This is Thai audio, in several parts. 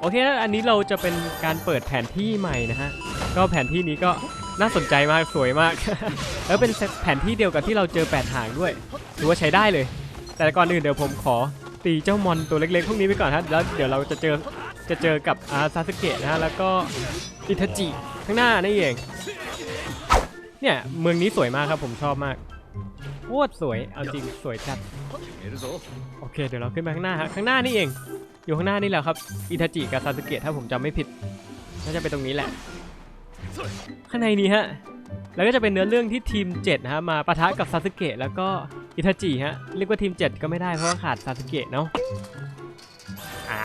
โอเคนะอันนี้เราจะเป็นการเปิดแผนที่ใหม่นะฮะ ก็แผนที่นี้ก็น่าสนใจมากสวยมาก แล้วเป็นแผนที่เดียวกับที่เราเจอแปดหางด้วยถือว่าใช้ได้เลย แต่ก่อนอื่นเดี๋ยวผมขอตีเจ้ามอนตัวเล็กๆพวกนี้ไปก่อนฮะแล้วเดี๋ยวเราจะเจอจะเจอกับอาซาสเกะนะฮะแล้วก็อิทาจิข้างหน้านี่เองเนี่ยเมืองนี้สวยมากครับผมชอบมาก โคตรสวย เอาจริงสวยจัด โอเค เดี๋ยวเราขึ้นไปข้างหน้าฮะข้างหน้านี่เอง อยู่ข้างหน้านี่แล้วครับ อิทาจิกับซาสึเกะถ้าผมจำไม่ผิด น่าจะเป็นตรงนี้แหละ ข้างในนี้ฮะ แล้วก็จะเป็นเนื้อเรื่องที่ทีม7ฮะมาปะทะกับซาสึเกะแล้วก็อิทาจิฮะ เรียกว่าทีม 7 ก็ไม่ได้เพราะว่าขาดซาสึเกะเนาะ อ่า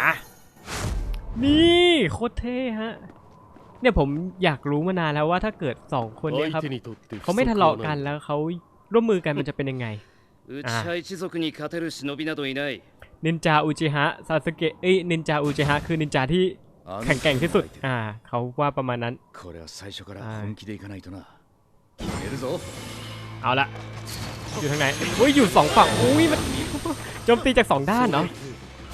นี่โคตรเท่ฮะเนี่ยผมอยากรู้มานานแล้วว่าถ้าเกิด 2 คนเนี่ยครับเขาไม่ทะเลาะกันแล้วเขา ร่วมมือกันมันจะเป็นยังไงนินจาอุจิฮะซาสเกะเอ้ยนินจาอุจิฮะคือนินจาที่แข็งแกร่งที่สุดอ่าเขาว่าประมาณนั้นเอาละอยู่ทางไหนอุ้ยอยู่สองฝั่งอุ้ยมันโจมตีจากสองด้านเนาะ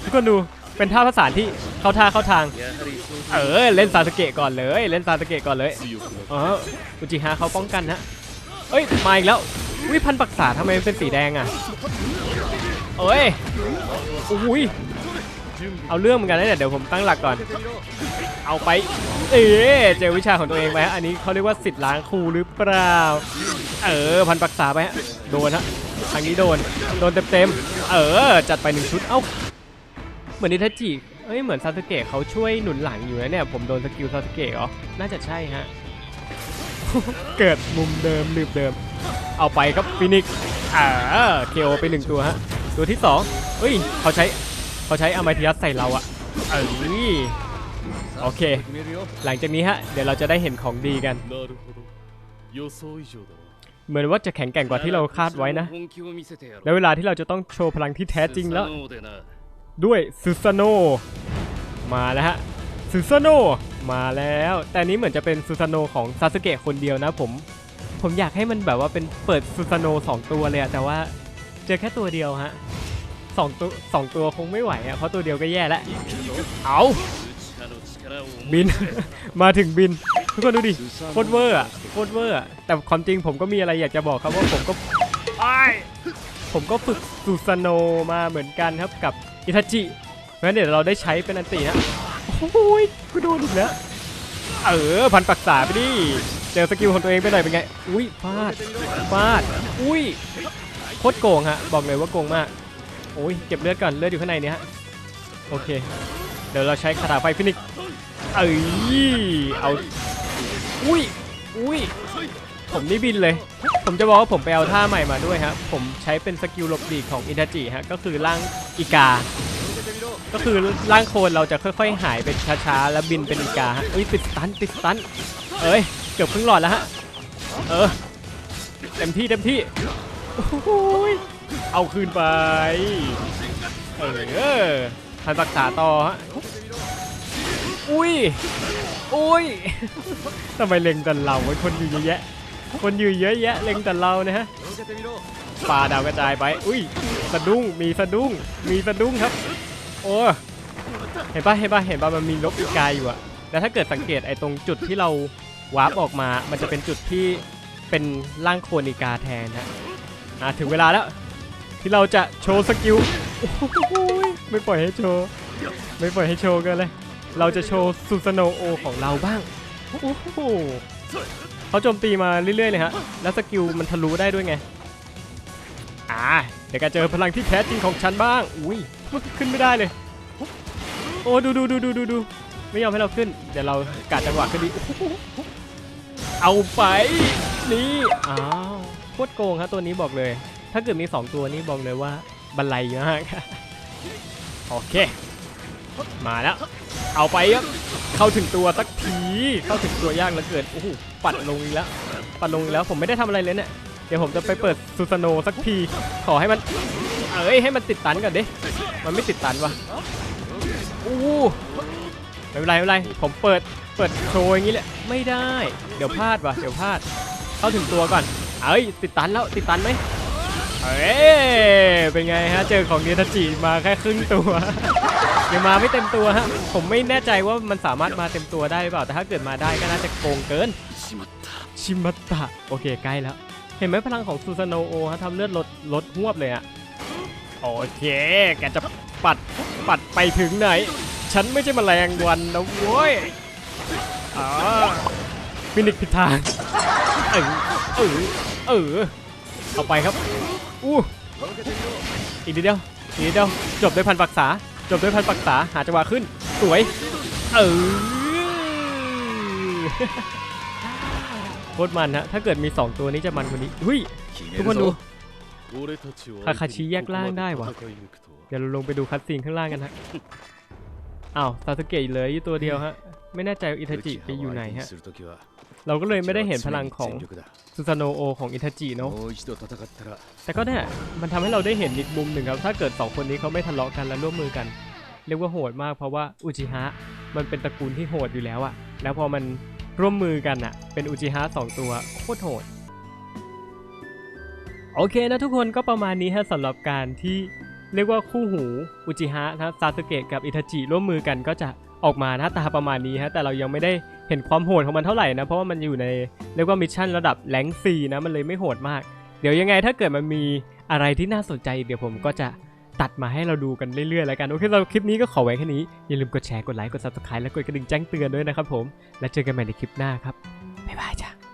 ทุกคนดูเป็นท่าภาษาที่เข้าท่าเข้าทาง เออเล่นซาสเกะก่อนเลย เล่นซาสเกะก่อนเลยเอออุจิฮะเขาป้องกันฮะเอ้ยมาอีกแล้ว วิพันปักษาทำไมเป็นสีแดงอะเอ้ยอุ้ยเอาเรื่องเหมือนกันนะเนี่ยเดี๋ยวผมตั้งหลักก่อน เอาไป เอ๊ะเจอวิชาของตัวเองไปฮะอันนี้เขาเรียกว่าสิทธิ์ล้างครูหรือเปล่า เออพันปักษาไปฮะโดนฮะทางนี้โดนโดนเต็มๆเออ จัดไปหนึ่งชุดเอ้าเหมือนนิทาจิเอ้ยเหมือนซาสึเกะเขาช่วยหนุนหลังอยู่นะเนี่ยผมโดนสกิลซาสึเกะเหรอน่าจะใช่ฮะ เกิดมุมเดิมลืมเดิม เอาไปครับฟินิกอ่าเคโอไปหนึ่งตัวฮะ ตัวที่สองเฮ้ยเขาใช้เขาใช้อมาทิยัสใส่เราอะเอ้ยโอเค หลังจากนี้ฮะ เดี๋ยวเราจะได้เห็นของดีกัน เหมือนว่าจะแข็งแกร่งกว่าที่เราคาดไว้นะ และเวลาที่เราจะต้องโชว์พลังที่แท้จริงแล้ว ด้วยซูซาโนมาแล้วฮะซูซาโน มาแล้ว แต่นี้เหมือนจะเป็นซูซาโนของซาสเกะคนเดียวนะผม ผมอยากให้มันแบบว่าเป็นเปิดซูซาโน2ตัวเลยอะแต่ว่าเจอแค่ตัวเดียวฮะสองตัวสองตัวคงไม่ไหวอะเพราะตัวเดียวก็แย่แล้ว เอาบิน มาถึงบิน ทุกคนดูดิโคตรเวอร์อะโคตรเวอร์อะแต่ความจริงผมก็มีอะไรอยากจะบอกครับว่าผมก็ผมก็ฝึกซูซาโนมาเหมือนกันครับกับอิทาจิเพราะฉะนั้นเดี๋ยวเราได้ใช้เป็นอันตีนะ โอ้ยกูโดนอีกแล้ว เออ พันปักษาไปดิ เจอสกิลของตัวเองไปหน่อยเป็นไง อุ้ยฟาดฟาด อุ้ย โคตรโกงฮะ บอกเลยว่าโกงมาก โอ้ย เก็บเลือดก่อน เลือดอยู่ข้างในนี้ฮะ โอเค เดี๋ยวเราใช้คาถาไฟฟินิกเอ้ย เอา อุ้ย อุ้ย ผมนี่บินเลย ผมจะบอกว่าผมไปเอาท่าใหม่มาด้วยฮะ ผมใช้เป็นสกิลหลบดีของอินทาจิฮะ ก็คือร่างอีกา ก็คือร่างโคนเราจะค่อย ๆ หายไปช้าๆ แล้วบินเป็นอีกาฮะเอ้ยติดตันติดตันเอ้ยเกือบครึ่งหลอดแล้วฮะ เออเต็มที่เต็มที่โอ้ยเอาคืนไป เออทันรักษาต่อฮะ อุ้ย อุ้ยทำไมเล็งแต่เราคนอยู่เยอะแยะ คนอยู่เยอะแยะเล็งแต่เรานะฮะปลาดาวกระจายไป อุ้ย สะดุ้ง มีสะดุ้ง มีสะดุ้งครับ โอ้เห็นปะเห็นปะเห็นปะมันมีลบอีกาอยู่อะแต่ถ้าเกิดสังเกตไอ้ตรงจุดที่เราวาร์ปออกมา มันจะเป็นจุดที่เป็นร่างโคนอีกาแทนฮะอะถึงเวลาแล้ว ที่เราจะโชว์สกิลโอ้โหไม่ปล่อยให้โชว์ไม่ปล่อยให้โชว์กันเลย เราจะโชว์ซูซาโนโอของเราบ้างโอ้โหเขาโจมตีมาเรื่อยๆเลยฮะ แล้วสกิลมันทะลุได้ด้วยไง อ่า เดี๋ยวก็เจอพลังที่แท้จริงของฉันบ้าง อุ้ย ขึ้นไม่ได้เลย โอ้ดูดูดูดูดูดูไม่ยอมให้เราขึ้น เดี๋ยวเรากัดจังหวะขึ้นดีเอาไป นี่อ้าวโคตรโกงครับตัวนี้บอกเลย ถ้าเกิดมี 2 ตัวนี้บอกเลยว่าบันไลมากโอเค มาแล้ว เอาไปครับเข้าถึงตัวสักทีเข้าถึงตัวยากเหลือเกินโอ้โหปัดลงอีกแล้ว ปัดลงอีกแล้วผมไม่ได้ทำอะไรเลยเนี่ยเดี๋ยวผมจะไปเปิดซูซาโนสักที ขอให้มัน เอ้ยให้มันติดตันก่อนดิ มันไม่ติดตันวะอู้ไม่เป็นไรไม่เป็นไร ผมเปิด เปิดโชว์อย่างนี้แหละ ไม่ได้ เดี๋ยวพลาดวะเดี๋ยวพลาด เข้าถึงตัวก่อน เอ้ย ติดตันแล้ว ติดตันไหมเอ้ยเป็นไงฮะ เจอของเนทจิมาแค่ครึ่งตัว ยังมาไม่เต็มตัวฮะ ผมไม่แน่ใจว่ามันสามารถมาเต็มตัวได้หรือเปล่า แต่ถ้าเกิดมาได้ก็น่าจะโกงเกิน ชิมัตะ โอเค ใกล้แล้ว เห็นไหมพลังของซูซานโอฮะทำเลือดลดลดหวบเลยอะ โอเค แกจะปัดปัดไปถึงไหน ฉันไม่ใช่มแมลงวันนะโว้ยอ่าฟินิกผิดทาง เออเออเออเอาไปครับ อู้อีกนิดเดียวอีกนิดเดียว จบด้วยพันปักษา จบด้วยพันปักษา หาจังหวะขึ้น สวย เออโคตรมันฮะ ถ้าเกิดมี 2 ตัวนี้จะมันกว่านี้หุ้ยทุกคนดู คาคาชิแยกล่างได้วะเดี๋ยวเราลงไปดูคัดซีนข้างล่างกันฮะอ้าวซาสเกะเหลืออยู่ตัวเดียวฮะ ไม่แน่ใจอิทาจิไปอยู่ไหนฮะ เราก็เลยไม่ได้เห็นพลังของซูซานโอของอิทาจิเนาะแต่ก็เนี่ยมันทำให้เราได้เห็นอีกมุมหนึ่งครับ ถ้าเกิด 2 คนนี้เขาไม่ทะเลาะกันและร่วมมือกัน เรียกว่าโหดมากเพราะว่าอุจิฮะมันเป็นตระกูลที่โหดอยู่แล้วอะแล้วพอมันร่วมมือกันอะเป็นอุจิฮะสองตัวโคตรโหด โอเคนะทุกคนก็ประมาณนี้ฮะสำหรับการที่เรียกว่าคู่หูอุจิฮะนะซาสึเกะกับอิทาจิร่วมมือกันก็จะออกมาหน้าตาประมาณนี้ฮะแต่เรายังไม่ได้เห็นความโหดของมันเท่าไหร่นะเพราะว่ามันอยู่ในเรียกว่ามิชชั่นระดับแรงซีนะมันเลยไม่โหดมาก เดี๋ยวยังไงถ้าเกิดมันมีอะไรที่น่าสนใจ เดี๋ยวผมก็จะตัดมาให้เราดูกันเรื่อยๆแล้วกัน โอเคสำหรับคลิปนี้ก็ขอไว้แค่นี้ อย่าลืมกดแชร์กดไลค์กด subscribe และกดกระดิ่งแจ้งเตือนด้วยนะครับผม แล้วเจอกันใหม่ในคลิปหน้าครับบ๊ายบายจ้ะ